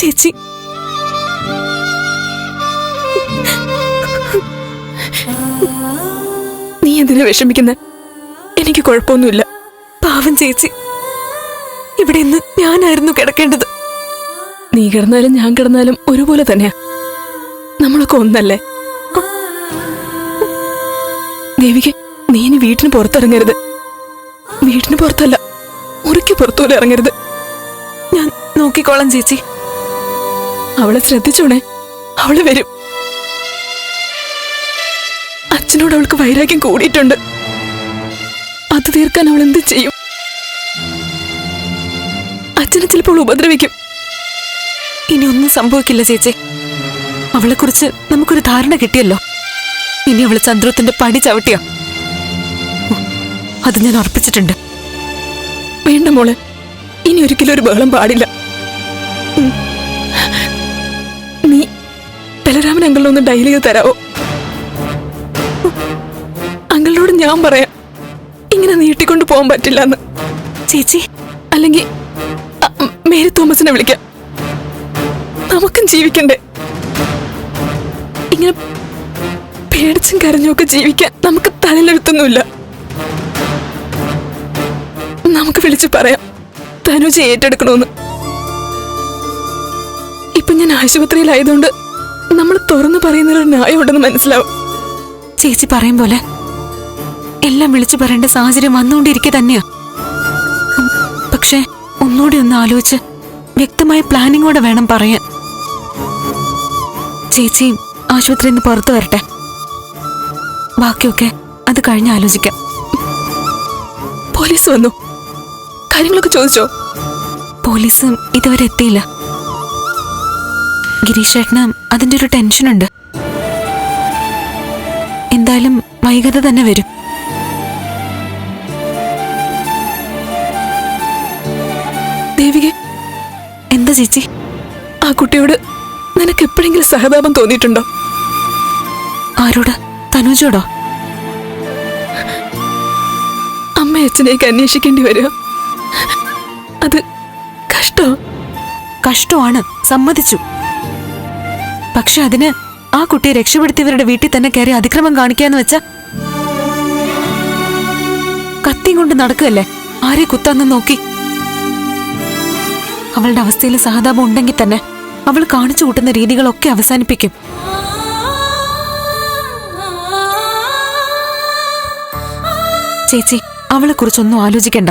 ചേച്ചി. നീ എന്തിനാ വിഷമിക്കുന്നത് എനിക്ക് കുഴപ്പമൊന്നുമില്ല. പാവം ചേച്ചി. ഇവിടെ ഇന്ന് ഞാനായിരുന്നു കിടക്കേണ്ടത്. നീ കിടന്നാലും ഞാൻ കിടന്നാലും ഒരുപോലെ തന്നെയാ. നമ്മളൊക്കെ ഒന്നല്ലേ? ദേവിക്ക് നീ ഇനി വീട്ടിന് പുറത്തിറങ്ങരുത്. വീട്ടിന് പുറത്തല്ല മുറിക്ക് പുറത്തുപോലെ ഇറങ്ങരുത്. ഞാൻ നോക്കിക്കോളാം ചേച്ചി. അവളെ ശ്രദ്ധിച്ചോണേ. അവൾ വരും. അച്ഛനോട് അവൾക്ക് വൈരാഗ്യം കൂടിയിട്ടുണ്ട്. അത് തീർക്കാൻ അവൾ എന്ത് ചെയ്യും? അച്ഛനെ ചിലപ്പോൾ ഉപദ്രവിക്കും. ഇനി ഒന്നും സംഭവിക്കില്ല ചേച്ചി. അവളെ കുറിച്ച് നമുക്കൊരു ധാരണ കിട്ടിയല്ലോ. ഇനി അവൾ ചന്ദ്രത്തിന്റെ പടി ചവിട്ടിയോ? അത് ഞാൻ ഉറപ്പിച്ചിട്ടുണ്ട്. വേണ്ട മോളെ ഇനി ഒരിക്കലും ഒരു ബഹളം പാടില്ല. അങ്കിളിനൊന്ന് ഡയൽ ചെയ്ത് തരാവോ? അങ്കിളിനോട് ഞാൻ പറയാം. ഇങ്ങനെ നീട്ടിക്കൊണ്ട് പോകാൻ പറ്റില്ല എന്ന് ചേച്ചി അല്ലെങ്കിൽ മേരി തോമസിനെ വിളിക്കാം. നമുക്കും ജീവിക്കണ്ടേ? ഇങ്ങനെ പേടിച്ചും കരഞ്ഞുമൊക്കെ ജീവിക്കാൻ നമുക്ക് തലയിലെഴുത്തൊന്നുമില്ല നമുക്ക് വിളിച്ച് പറയാം. തനുജ് ഏറ്റെടുക്കണമെന്ന്. ഇപ്പൊ ഞാൻ ആശുപത്രിയിലായതുകൊണ്ട് നമ്മൾ തുറന്നു പറയുന്നൊരു ന്യായമുണ്ടെന്ന് മനസ്സിലാവും. ചേച്ചി പറയും പോലെ എല്ലാം വിളിച്ചു പറയേണ്ട സാഹചര്യം വന്നുകൊണ്ടിരിക്കെ തന്നെയാ. പക്ഷേ ഒന്നുകൂടി ഒന്ന് ആലോചിച്ച് വ്യക്തമായ പ്ലാനിങ്ങോടെ വേണം പറയാൻ. ചേച്ചിയും ആശുപത്രിയിൽ നിന്ന് പുറത്തു വരട്ടെ. ബാക്കിയൊക്കെ അത് കഴിഞ്ഞ് ആലോചിക്കാം. പോലീസ് വന്നു. കാര്യങ്ങളൊക്കെ ചോദിച്ചോ? പോലീസ് ഇതുവരെ എത്തിയില്ല. ഗിരീഷേട്ടന് അതിന്റെ ഒരു ടെൻഷനുണ്ട്. എന്തായാലും വൈകാതെ തന്നെ വരും. ദേവിക എന്താ ചേച്ചി? ആ കുട്ടിയോട് നിനക്ക് എപ്പോഴെങ്കിലും സഹതാപം തോന്നിയിട്ടുണ്ടോ? ആരോട്? തനുജോടോ? അമ്മ അച്ഛനേക്ക് അന്വേഷിക്കേണ്ടി വരിക. അത് കഷ്ടോ. കഷ്ടമാണ്. സമ്മതിച്ചു. പക്ഷെ അതിന് ആ കുട്ടിയെ രക്ഷപ്പെടുത്തിയവരുടെ വീട്ടിൽ തന്നെ കയറി അതിക്രമം കാണിക്കാന്ന് വെച്ച കത്തിയും കൊണ്ട് നടക്കുകയല്ലേ? ആരെ കുത്താന്ന് നോക്കി. അവളുടെ അവസ്ഥയിൽ സഹതാപം ഉണ്ടെങ്കിൽ തന്നെ അവൾ കാണിച്ചു കൂട്ടുന്ന രീതികളൊക്കെ അവസാനിപ്പിക്കും. ചേച്ചി അവളെ കുറിച്ചൊന്നും ആലോചിക്കണ്ട